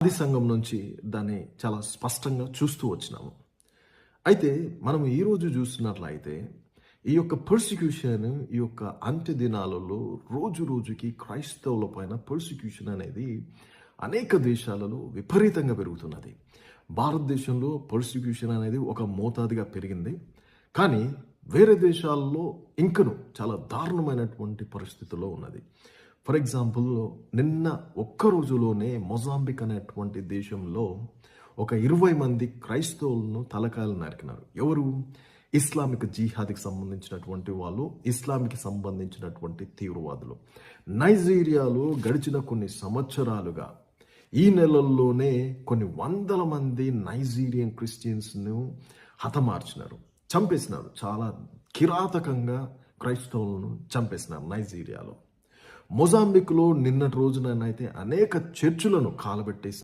ఆది సంఘం నుంచి దాన్ని చాలా స్పష్టంగా చూస్తూ వచ్చినాము. అయితే మనం ఈరోజు చూస్తున్నట్లయితే ఈ యొక్క పర్సిక్యూషన్ ఈ యొక్క అంత్య దినాలలో రోజు రోజుకి క్రైస్తవుల పైన పర్సిక్యూషన్ అనేది అనేక దేశాలలో విపరీతంగా పెరుగుతున్నది. భారతదేశంలో పర్సిక్యూషన్ అనేది ఒక మోతాదుగా పెరిగింది. కానీ వేరే దేశాల్లో ఇంకను చాలా దారుణమైనటువంటి పరిస్థితుల్లో ఉన్నది. ఫర్ ఎగ్జాంపుల్ నిన్న ఒక్క రోజులోనే మొజాంబిక్ అనేటువంటి దేశంలో ఒక ఇరవై మంది క్రైస్తవులను తలకాయలు నరికినారు. ఎవరు? ఇస్లామిక్ జిహాద్కి సంబంధించినటువంటి వాళ్ళు ఇస్లామిక్కి సంబంధించినటువంటి తీవ్రవాదులు. నైజీరియాలో గడిచిన కొన్ని సంవత్సరాలుగా ఈ నెలల్లోనే కొన్ని వందల మంది నైజీరియన్ క్రిస్టియన్స్ను హతమార్చినారు. చంపేసినారు. చాలా కిరాతకంగా క్రైస్తవులను చంపేసినారు నైజీరియాలో. మొజాంబిక్లో నిన్నటి రోజునైతే అనేక చర్చులను కాలబెట్టేసి